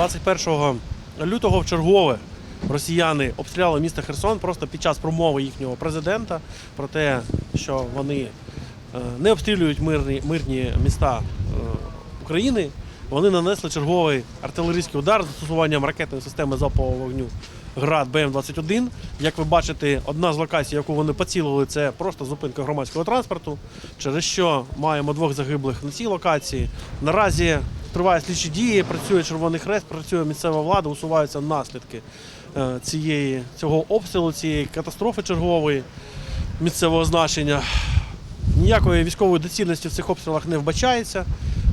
21 лютого в чергове росіяни обстріляли місто Херсон просто під час промови їхнього президента про те, що вони е, не обстрілюють мирні, мирні міста е, України. Вони нанесли черговий артилерійський удар з застосуванням ракетної системи залпового вогню ГРАД БМ-21. Як ви бачите, одна з локацій, яку вони поцілили, це просто зупинка громадського транспорту, через що маємо двох загиблих на цій локації. Наразі тривають слідчі дії, працює Червоний Хрест, працює місцева влада, усуваються наслідки е, цієї, цього обстрілу, цієї катастрофи чергової місцевого значення. Ніякої військової доцільності в цих обстрілах не вбачається.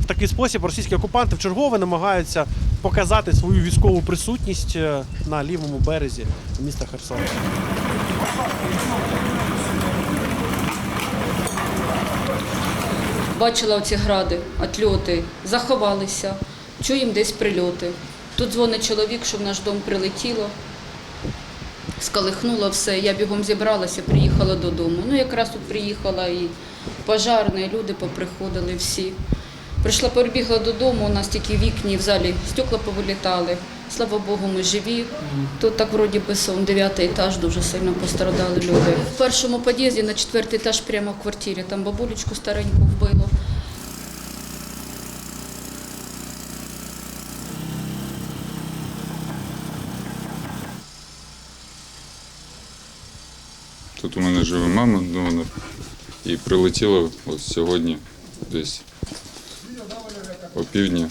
В такий спосіб російські окупанти вчергове намагаються показати свою військову присутність е, на лівому березі міста Херсон. Бачила оці гради, отльоти, заховалися, чуємо десь прильоти. Тут дзвонить чоловік, що в наш дом прилетіло, скалихнуло все. Я бігом зібралася, приїхала додому. Ну, якраз тут приїхала і пожарна, і люди поприходили всі. Прийшла, перебігла додому, у нас тільки вікні в залі стекла повилітали. Слава Богу, ми живі. Тут так вроді би сон, дев'ятий етаж, дуже сильно пострадали люди. В першому під'їзді на четвертий етаж прямо в квартирі. Там бабулечку стареньку вбило. Тут у мене живе мама донор. І прилетіло от сьогодні десь о півдні.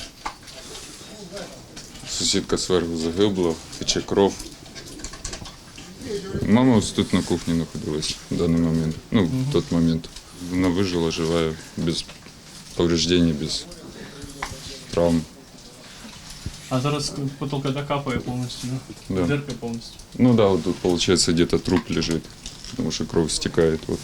Сусідка зверху загибла, тече кров. Мама ось тут на кухні знаходилась в даний момент. Ну, в той момент. Вона вижила, жива, без повреждень, без травм. А зараз потолка докапає повністю, Да. дирка повністю. Ну да, вот тут получается где-то труп лежит, потому что кровь стекает. Вот.